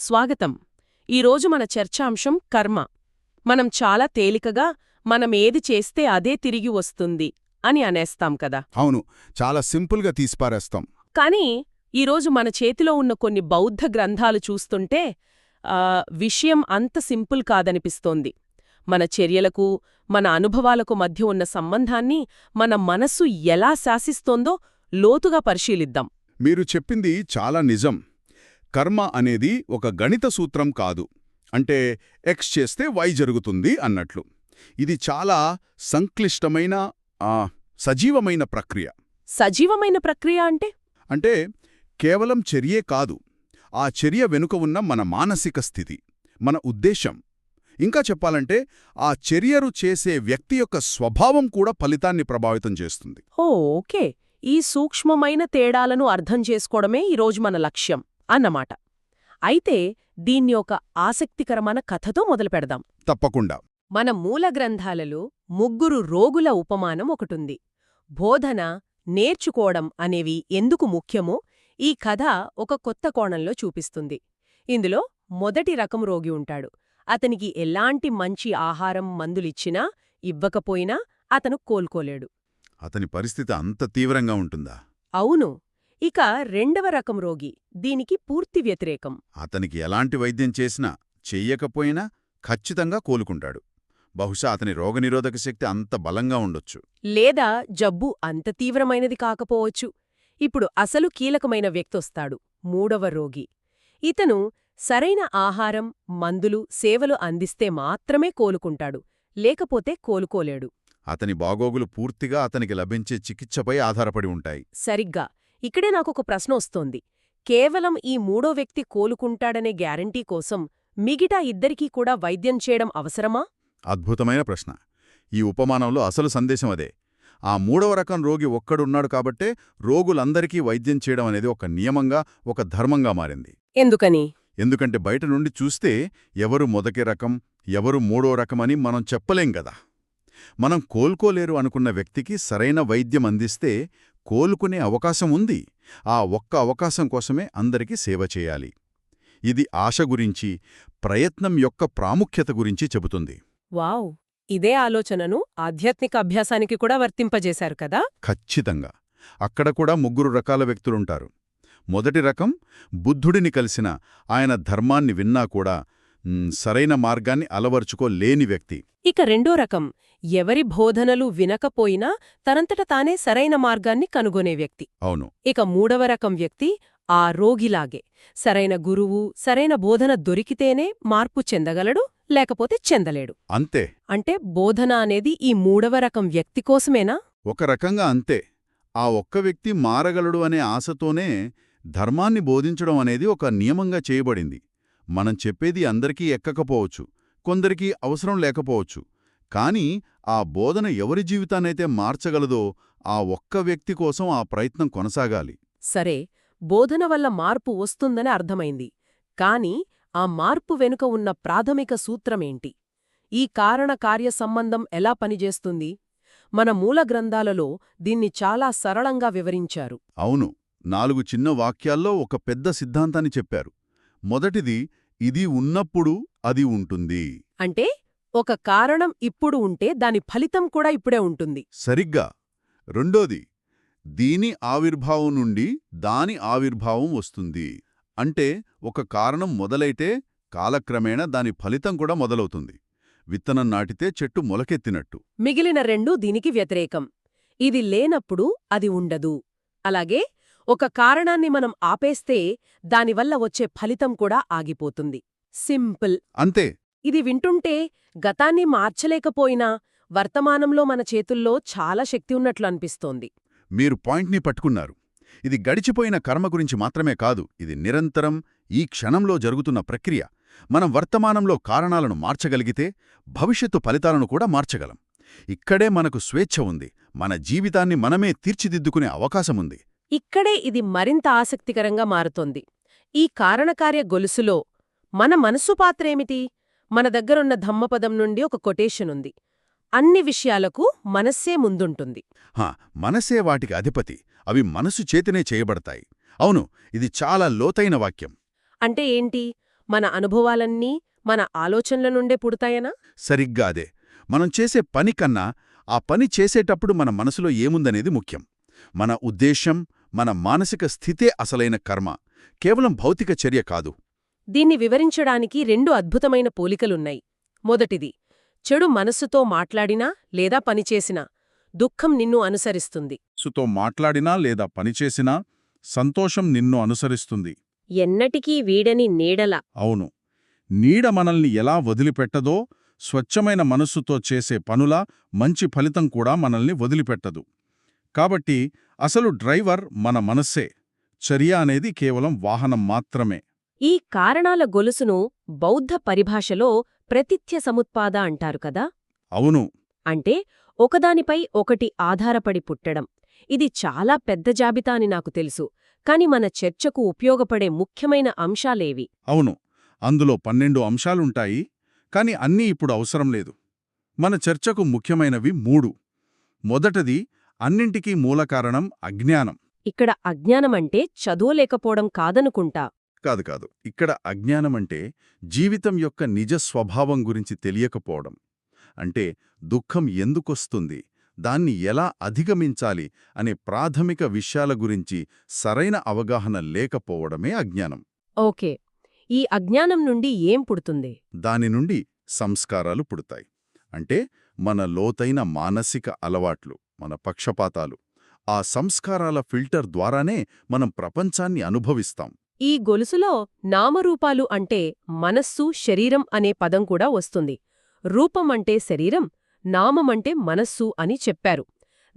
స్వాగతం. ఈరోజు మన చర్చాంశం కర్మ. మనం చాలా తేలికగా మనమేది చేస్తే అదే తిరిగి వస్తుంది అని అనేస్తాం కదా. అవును చాలా సింపుల్గా తీసిపారేస్తాం. కానీ ఈరోజు మన చేతిలో ఉన్న కొన్ని బౌద్ధ గ్రంథాలు చూస్తుంటే విషయం అంత సింపుల్ కాదనిపిస్తోంది. మన చర్యలకు మన అనుభవాలకు మధ్య ఉన్న సంబంధాన్ని మన మనస్సు ఎలా శాసిస్తోందో లోతుగా పరిశీలిద్దాం. మీరు చెప్పింది చాలా నిజం. కర్మ అనేది ఒక గణిత సూత్రం కాదు. అంటే ఎక్స్ చేస్తే వై జరుగుతుంది అన్నట్లు. ఇది చాలా సంక్లిష్టమైన ఆ, సజీవమైన ప్రక్రియ. సజీవమైన ప్రక్రియ అంటే? అంటే కేవలం చర్యే కాదు. ఆ చర్య వెనుక ఉన్న మన మానసిక స్థితి మన ఉద్దేశం. ఇంకా చెప్పాలంటే ఆ చర్యరు చేసే వ్యక్తి యొక్క స్వభావం కూడా ఫలితాన్ని ప్రభావితం చేస్తుంది. ఓకే. ఈ సూక్ష్మమైన తేడాలను అర్థం చేసుకోవడమే ఈరోజు మన లక్ష్యం. అన్నమాట. అయితే దీన్ని ఒక ఆసక్తికరమైన కథతో మొదలుపెడదాం తప్పకుండా. మన మూల గ్రంథాలలో ముగ్గురు రోగుల ఉపమానం ఒకటుంది. బోధన నేర్చుకోవడం అనేవి ఎందుకు ముఖ్యమో ఈ కథ ఒక కొత్త కోణంలో చూపిస్తుంది. ఇందులో మొదటి రకం రోగి ఉంటాడు. అతనికి ఎలాంటి మంచి ఆహారం మందులిచ్చినా ఇవ్వకపోయినా అతను కోలుకోలేడు. అతని పరిస్థితి అంత తీవ్రంగా ఉంటుందా? అవును. ఇక రెండవ రకం రోగి దీనికి పూర్తి వ్యతిరేకం. అతనికి ఎలాంటి వైద్యం చేసినా చెయ్యకపోయినా ఖచ్చితంగా కోలుకుంటాడు. బహుశా అతని రోగనిరోధక శక్తి అంత బలంగా ఉండొచ్చు. లేదా జబ్బు అంత తీవ్రమైనది కాకపోవచ్చు. ఇప్పుడు అసలు కీలకమైన వ్యక్తొస్తాడు మూడవ రోగి. ఇతను సరైన ఆహారం మందులు సేవలు అందిస్తే మాత్రమే కోలుకుంటాడు లేకపోతే కోలుకోలేడు. అతని బాగోగులు పూర్తిగా అతనికి లభించే చికిత్సపై ఆధారపడి ఉంటాయి. సరిగ్గా. ఇక్కడే నాకొక ప్రశ్న వస్తోంది. కేవలం ఈ మూడో వ్యక్తి కోలుకుంటాడనే గ్యారంటీ కోసం మిగిటా ఇద్దరికీ కూడా వైద్యం చేయడం అవసరమా? అద్భుతమైన ప్రశ్న. ఈ ఉపమానంలో అసలు సందేశం అదే. ఆ మూడవ రకం రోగి ఒక్కడున్నాడు కాబట్టే రోగులందరికీ వైద్యం చేయడం అనేది ఒక నియమంగా ఒక ధర్మంగా మారింది. ఎందుకని? ఎందుకంటే బయట నుండి చూస్తే ఎవరు మొదటి రకం ఎవరు మూడో రకమని మనం చెప్పలేం కదా మనం కోలుకోలేరు అనుకున్న వ్యక్తికి సరైన వైద్యం అందిస్తే కోలుకునే అవకాశం ఉంది. ఆ ఒక్క అవకాశం కోసమే అందరికీ సేవ చేయాలి. ఇది ఆశ గురించి ప్రయత్నం యొక్క ప్రాముఖ్యత గురించి చెబుతుంది. వావ్! ఇదే ఆలోచనను ఆధ్యాత్మిక అభ్యాసానికి కూడా వర్తింపజేశారు కదా? ఖచ్చితంగా. అక్కడ కూడా ముగ్గురు రకాల వ్యక్తులుంటారు. మొదటి రకం బుద్ధుడిని కలిసిన ఆయన ధర్మాన్ని విన్నా కూడా సరైన మార్గాన్ని అలవర్చుకోలేని వ్యక్తి. ఇక రెండో రకం ఎవరి బోధనలు వినకపోయినా తనంతట తానే సరైన మార్గాన్ని కనుగొనే వ్యక్తి. అవును. ఇక మూడవ రకం వ్యక్తి ఆ రోగిలాగే. సరైన గురువు సరైన బోధన దొరికితేనే మార్పు చెందగలడు లేకపోతే చెందలేడు. అంతే. అంటే బోధన అనేది ఈ మూడవ రకం వ్యక్తి కోసమేనా? ఒక రకంగా అంతే. ఆ ఒక్క వ్యక్తి మారగలడు అనే ఆశతోనే ధర్మాన్ని బోధించడం అనేది ఒక నియమంగా చేయబడింది. మనం చెప్పేది అందరికీ ఎక్కకపోవచ్చు కొందరికి అవసరం లేకపోవచ్చు. కానీ ఆ బోధన ఎవరి జీవితాన్నైతే మార్చగలదో ఆ ఒక్క వ్యక్తి కోసం ఆ ప్రయత్నం కొనసాగాలి. సరే బోధన వల్ల మార్పు వస్తుందని అర్థమైంది. కాని ఆ మార్పు వెనుక ఉన్న ప్రాథమిక సూత్రమేంటి? ఈ కారణకార్య సంబంధం ఎలా పనిచేస్తుంది? మన మూల గ్రంథాలలో దీన్ని చాలా సరళంగా వివరించారు. అవును నాలుగు చిన్న వాక్యాల్లో ఒక పెద్ద సిద్ధాంతాన్ని చెప్పారు. మొదటిది ఇది ఉన్నప్పుడు అది ఉంటుంది. అంటే ఒక కారణం ఇప్పుడు ఉంటే దాని ఫలితం కూడా ఇప్పుడే ఉంటుంది. సరిగ్గా. రెండోది దీని ఆవిర్భావం నుండి దాని ఆవిర్భావం వస్తుంది. అంటే ఒక కారణం మొదలైతే కాలక్రమేణా దాని ఫలితం కూడా మొదలవుతుంది. విత్తనం నాటితే చెట్టు మొలకెత్తినట్టు. మిగిలిన రెండూ దీనికి వ్యతిరేకం. ఇది లేనప్పుడు అది ఉండదు. అలాగే ఒక కారణాన్ని మనం ఆపేస్తే దానివల్ల వచ్చే ఫలితం కూడా ఆగిపోతుంది. సింపుల్. అంతే. ఇది వింటుంటే గతాన్ని మార్చలేకపోయినా వర్తమానంలో మన చేతుల్లో చాలా శక్తి ఉన్నట్లు అనిపిస్తోంది. మీరు పాయింట్ని పట్టుకున్నారు. ఇది గడిచిపోయిన కర్మ గురించి మాత్రమే కాదు ఇది నిరంతరం ఈ క్షణంలో జరుగుతున్న ప్రక్రియ. మనం వర్తమానంలో కారణాలను మార్చగలిగితే భవిష్యత్తు ఫలితాలను కూడా మార్చగలం. ఇక్కడే మనకు స్వేచ్ఛ ఉంది. మన జీవితాన్ని మనమే తీర్చిదిద్దుకునే అవకాశముంది ఇక్కడే ఇది మరింత ఆసక్తికరంగా మారుతోంది. ఈ కారణకార్య గొలుసులో మన మనసు పాత్రేమిటి మన దగ్గరున్న ధమ్మపదం నుండి ఒక కొటేషన్ ఉంది. అన్ని విషయాలకు మనస్సే ముందుంటుంది. హా మనసే వాటికి అధిపతి. అవి మనసు చేతినే చేయబడతాయి. అవును ఇది చాలా లోతైన వాక్యం. అంటే ఏంటి? మన అనుభవాలన్నీ మన ఆలోచనల నుండే పుడతాయనా? సరిగ్గా అదే. మనం చేసే పని కన్నా ఆ పని చేసేటప్పుడు మన మనసులో ఏముందనేది ముఖ్యం. మన ఉద్దేశం మన మానసిక స్థితే అసలైన కర్మ. కేవలం భౌతిక చర్య కాదు. దీన్ని వివరించడానికి రెండు అద్భుతమైన పోలికలున్నాయి. మొదటిది చెడు మనస్సుతో మాట్లాడినా లేదా పనిచేసినా దుఃఖం నిన్ను అనుసరిస్తుంది. సుతో మాట్లాడినా లేదా పనిచేసినా సంతోషం నిన్ను అనుసరిస్తుంది. ఎన్నటికీ వీడని నీడల. అవును. నీడ మనల్ని ఎలా వదిలిపెట్టదో స్వచ్ఛమైన మనస్సుతో చేసే పనుల మంచి ఫలితం కూడా మనల్ని వదిలిపెట్టదు. కాబట్టి అసలు డ్రైవర్ మన మనస్సే. చర్య అనేది కేవలం వాహనం మాత్రమే. ఈ కారణాల గొలుసును బౌద్ధ పరిభాషలో ప్రతిథ్య సముత్పాద అంటారు కదా? అవును. అంటే ఒకదానిపై ఒకటి ఆధారపడి పుట్టడం. ఇది చాలా పెద్ద జాబితా అని నాకు తెలుసు. కాని మన చర్చకు ఉపయోగపడే ముఖ్యమైన అంశాలేవి. అవును. అందులో పన్నెండు అంశాలుంటాయి. కాని అన్నీ ఇప్పుడు అవసరం లేదు. మన చర్చకు ముఖ్యమైనవి మూడు. మొదటది అన్నింటికీ మూలకారణం అజ్ఞానం. ఇక్కడ అజ్ఞానమంటే చదువులేకపోవడం కాదనుకుంటా. కాదు కాదు. ఇక్కడ అజ్ఞానమంటే జీవితం యొక్క నిజ స్వభావం గురించి తెలియకపోవడం. అంటే దుఃఖం ఎందుకొస్తుంది? దాన్ని ఎలా అధిగమించాలి అనే ప్రాథమిక విషయాల గురించి సరైన అవగాహన లేకపోవడమే అజ్ఞానం. ఓకే. ఈ అజ్ఞానం నుండి ఏం పుడుతుంది? దాని నుండి సంస్కారాలు పుడతాయి. అంటే మన లోతైన మానసిక అలవాట్లు. మన పక్షపాతాలు. ఆ సంస్కారాల ఫిల్టర్ ద్వారానే మనం ప్రపంచాన్ని అనుభవిస్తాం. ఈ గొలుసులో నామరూపాలు అంటే మనస్సు శరీరం అనే పదం కూడా వస్తుంది. రూపం అంటే శరీరం నామమంటే మనస్సు అని చెప్పారు.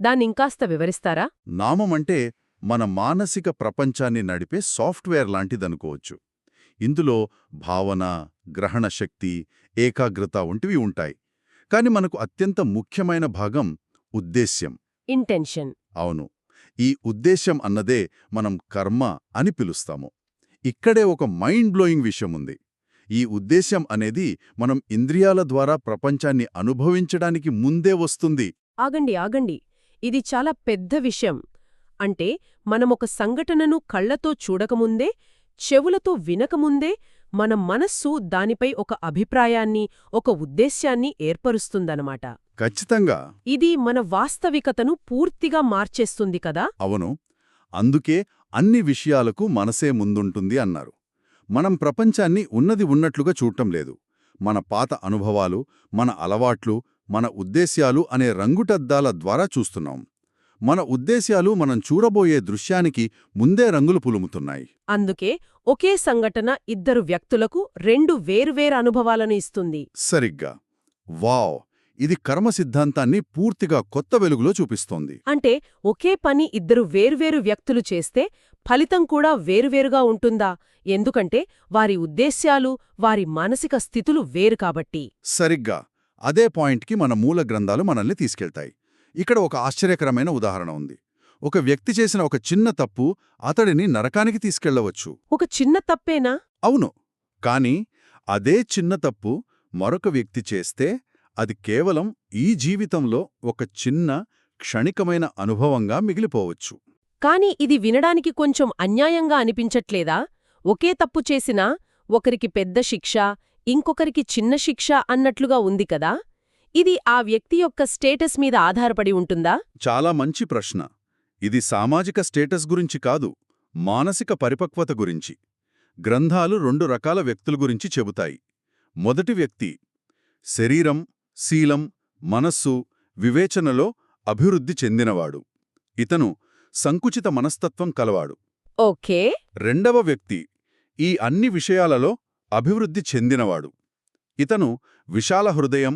దాన్నింకాస్త వివరిస్తారా? నామమంటే మన మానసిక ప్రపంచాన్ని నడిపే సాఫ్ట్వేర్ లాంటిదనుకోవచ్చు. ఇందులో భావన గ్రహణ శక్తి ఏకాగ్రత వంటివి ఉంటాయి. కాని మనకు అత్యంత ముఖ్యమైన భాగం ఉద్దేశ్యం. ఇంటెన్షన్ అవును. ఈ ఉద్దేశ్యం అన్నదే మనం కర్మ అని పిలుస్తాము. ఇక్కడే ఒక మైండ్ బ్లోయింగ్ విషయం ఉంది. ఈ ఉద్దేశ్యం అనేది మనం ఇంద్రియాల ద్వారా ప్రపంచాన్ని అనుభవించడానికి ముందే వస్తుంది. ఆగండి ఆగండి. ఇది చాలా పెద్ద విషయం. అంటే మనమొక సంఘటనను కళ్ళతో చూడకముందే చెవులతో వినకముందే మన మనస్సు దానిపై ఒక అభిప్రాయాన్ని ఒక ఉద్దేశ్యాన్ని ఏర్పరుస్తుందనమాట ఖచ్చితంగా. ఇది మన వాస్తవికతను పూర్తిగా మార్చేస్తుంది కదా? అవును. అందుకే అన్ని విషయాలకు మనసే ముందుంటుంది అన్నారు. మనం ప్రపంచాన్ని ఉన్నది ఉన్నట్లుగా చూడటం లేదు. మన పాత అనుభవాలు మన అలవాట్లు మన ఉద్దేశ్యాలు అనే రంగుటద్దాల ద్వారా చూస్తున్నాం. మన ఉద్దేశ్యాలు మనం చూడబోయే దృశ్యానికి ముందే రంగులు పులుముతున్నాయి. అందుకే ఒకే సంఘటన ఇద్దరు వ్యక్తులకు రెండు వేర్వేరు అనుభవాలను ఇస్తుంది. సరిగ్గా. వావ్! ఇది కర్మ సిద్ధాంతాన్ని పూర్తిగా కొత్త వెలుగులో చూపిస్తోంది. అంటే ఒకే పని ఇద్దరు వేర్వేరు వ్యక్తులు చేస్తే ఫలితం కూడా వేరువేరుగా ఉంటుందా? ఎందుకంటే వారి ఉద్దేశ్యాలు వారి మానసిక స్థితులు వేరు కాబట్టి. సరిగ్గా. అదే పాయింట్కి మన మూల గ్రంథాలు మనల్ని తీసుకెళ్తాయి. ఇక్కడ ఒక ఆశ్చర్యకరమైన ఉదాహరణ ఉంది. ఒక వ్యక్తి చేసిన ఒక చిన్న తప్పు అతడిని నరకానికి తీసుకెళ్ళవచ్చు. ఒక చిన్న తప్పేనా? అవును. కాని అదే చిన్న తప్పు మరొక వ్యక్తి చేస్తే అది కేవలం ఈ జీవితంలో ఒక చిన్న క్షణికమైన అనుభవంగా మిగిలిపోవచ్చు. కాని ఇది వినడానికి కొంచెం అన్యాయంగా అనిపించట్లేదా? ఒకే తప్పు చేసినా ఒకరికి పెద్ద శిక్ష ఇంకొకరికి చిన్న శిక్ష అన్నట్లుగా ఉంది కదా? ఇది ఆ వ్యక్తి యొక్క స్టేటస్ మీద ఆధారపడి ఉంటుందా? చాలా మంచి ప్రశ్న. ఇది సామాజిక స్టేటస్ గురించి కాదు మానసిక పరిపక్వత గురించి. గ్రంథాలు రెండు రకాల వ్యక్తుల గురించి చెబుతాయి. మొదటి వ్యక్తి శరీరం శీలం మనస్సు వివేచనలో అభివృద్ధి చెందినవాడు. ఇతను సంకుచిత మనస్తత్వం కలవాడు. ఓకే. రెండవ వ్యక్తి ఈ అన్ని విషయాలలో అభివృద్ధి చెందినవాడు. ఇతను విశాల హృదయం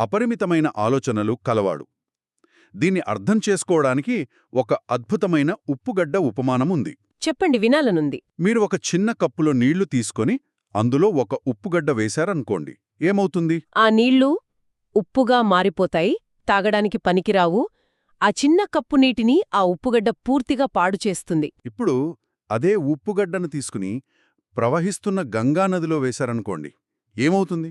అపరిమితమైన ఆలోచనలు కలవాడు. దీన్ని అర్థం చేసుకోవడానికి ఒక అద్భుతమైన ఉప్పుగడ్డ ఉపమానముంది. చెప్పండి వినాలనుంది. మీరు ఒక చిన్న కప్పులో నీళ్ళు తీసుకొని అందులో ఒక ఉప్పుగడ్డ వేశారనుకోండి ఏమవుతుంది? ఆ నీళ్ళు ఉప్పుగా మారిపోతాయి తాగడానికి పనికిరావు. ఆ చిన్న కప్పు నీటిని ఆ ఉప్పుగడ్డ పూర్తిగా పాడు చేస్తుంది. ఇప్పుడు అదే ఉప్పుగడ్డను తీసుకుని ప్రవహిస్తున్న గంగానదిలో వేశారనుకోండి ఏమవుతుంది?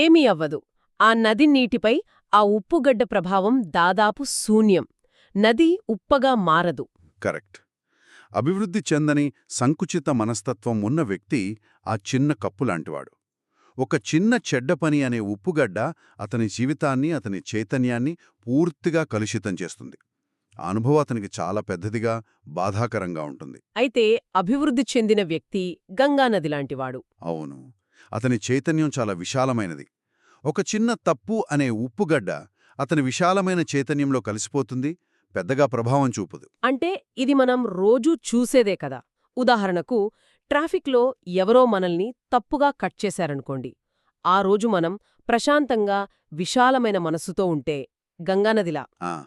ఏమీ అవ్వదు. ఆ నది నీటిపై ఆ ఉప్పుగడ్డ ప్రభావం దాదాపు శూన్యం. నది ఉప్పగా మారదు. కరెక్ట్. అభివృద్ధి చెందని సంకుచిత మనస్తత్వం ఉన్న వ్యక్తి ఆ చిన్న కప్పు లాంటివాడు. ఒక చిన్న చెడ్డ పని అనే ఉప్పుగడ్డ అతని జీవితాన్ని అతని చైతన్యాన్ని పూర్తిగా కలుషితం చేస్తుంది. ఆ అనుభవం అతనికి చాలా పెద్దదిగా బాధాకరంగా ఉంటుంది. అయితే అభివృద్ధి చెందిన వ్యక్తి గంగానది లాంటివాడు. అవును. అతని చైతన్యం చాలా విశాలమైనది. ఒక చిన్న తప్పు అనే ఉప్పుగడ్డ అతని విశాలమైన చైతన్యంలో కలిసిపోతుంది పెద్దగా ప్రభావం చూపదు. అంటే ఇది మనం రోజూ చూసేదే కదా. ఉదాహరణకు ట్రాఫిక్లో ఎవరో మనల్ని తప్పుగా కట్ చేశారనుకోండి. ఆ రోజు మనం ప్రశాంతంగా విశాలమైన మనసుతో ఉంటే గంగానదిలా. ఆ,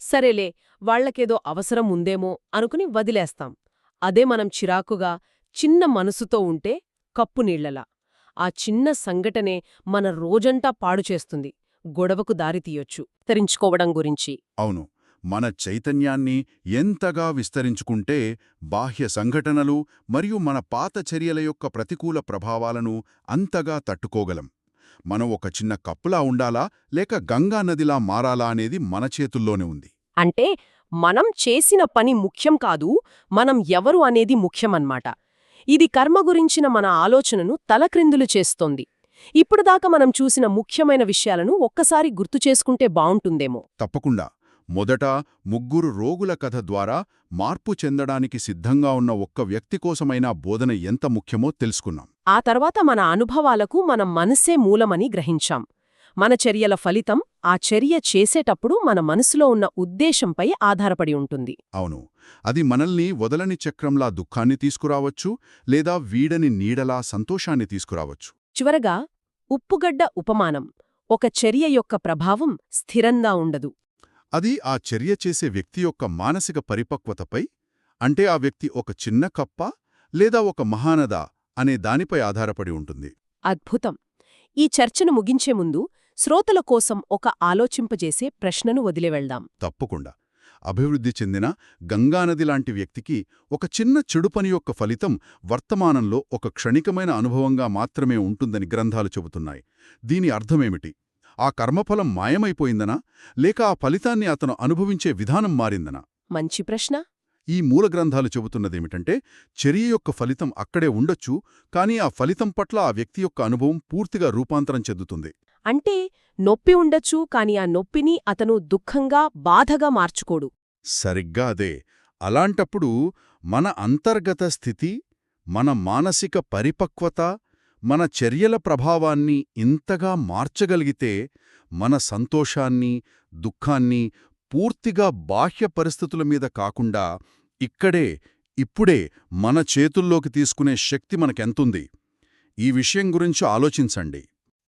సరేలే వాళ్ళకేదో అవసరం ఉందేమో అనుకుని వదిలేస్తాం. అదే మనం చిరాకుగా చిన్న మనసుతో ఉంటే కప్పు నీళ్ళలా ఆ చిన్న సంఘటనే మన రోజంతా పాడు చేస్తుంది. గొడవకు దారితీయొచ్చు తరించుకోవడం గురించి. అవును. మన చైతన్యాన్ని ఎంతగా విస్తరించుకుంటే బాహ్య సంఘటనలు మరియు మన పాత చర్యల యొక్క ప్రతికూల ప్రభావాలను అంతగా తట్టుకోగలం. మనం ఒక చిన్న కప్పులా ఉండాలా? లేక గంగా నదిలా మారాలా అనేది మన చేతుల్లోనే ఉంది. అంటే మనం చేసిన పని ముఖ్యం కాదు మనం ఎవరు అనేది ముఖ్యమన్నమాట. ఇది కర్మ గురించిన మన ఆలోచనను తలక్రిందులు చేస్తోంది. ఇప్పుడుదాకా మనం చూసిన ముఖ్యమైన విషయాలను ఒక్కసారి గుర్తు చేసుకుంటే బావుంటుందేమో. తప్పకుండా. మొదట ముగ్గురు రోగుల కథ ద్వారా మార్పు చెందడానికి సిద్ధంగా ఉన్న ఒక్క వ్యక్తి కోసమైనా బోధన ఎంత ముఖ్యమో తెలుసుకున్నాం. ఆ తర్వాత మన అనుభవాలకు మన మనసే మూలమని గ్రహించాం. మన చర్యల ఫలితం ఆ చర్య చేసేటప్పుడు మన మనసులో ఉన్న ఉద్దేశంపై ఆధారపడి ఉంటుంది. అవును. అది మనల్ని వదలని చక్రంలా దుఃఖాన్ని తీసుకురావచ్చు లేదా వీడని నీడలా సంతోషాన్ని తీసుకురావచ్చు. చివరగా ఉప్పుగడ్డ ఉపమానం ఒక చర్య యొక్క ప్రభావం స్థిరంగా ఉండదు. అది ఆ చర్య చేసే వ్యక్తి యొక్క మానసిక పరిపక్వతపై అంటే ఆ వ్యక్తి ఒక చిన్న కప్ప లేదా ఒక మహానద అనే దానిపై ఆధారపడి ఉంటుంది. అద్భుతం! ఈ చర్చను ముగించే ముందు శ్రోతల కోసం ఒక ఆలోచింపజేసే ప్రశ్నను వదిలివెళ్దాం తప్పకుండా. అభివృద్ధి చెందిన గంగానది లాంటి వ్యక్తికి ఒక చిన్న చెడు పని యొక్క ఫలితం వర్తమానంలో ఒక క్షణికమైన అనుభవంగా మాత్రమే ఉంటుందని గ్రంథాలు చెబుతున్నాయి. దీని అర్థమేమిటి? ఆ కర్మఫలం మాయమైపోయిందనా? లేక ఆ ఫలితాన్ని అతను అనుభవించే విధానం మారిందనా? మంచి ప్రశ్న. ఈ మూల గ్రంథాలు చెబుతున్నదేమిటంటే చర్య యొక్క ఫలితం అక్కడే ఉండొచ్చు కానీ ఆ ఫలితం పట్ల ఆ వ్యక్తి యొక్క అనుభవం పూర్తిగా రూపాంతరం చెందుతుంది. అంటే నొప్పి ఉండొచ్చు కాని ఆ నొప్పిని అతను దుఃఖంగా బాధగా మార్చుకోడు. సరిగ్గా అదే. అలాంటప్పుడు మన అంతర్గత స్థితి మన మానసిక పరిపక్వత మన చర్యల ప్రభావాన్ని ఇంతగా మార్చగలిగితే మన సంతోషాన్ని దుఃఖాన్ని పూర్తిగా బాహ్య పరిస్థితుల మీద కాకుండా ఇక్కడే ఇప్పుడే మన చేతుల్లోకి తీసుకునే శక్తి మనకెంతుంది? ఈ విషయం గురించి ఆలోచించండి.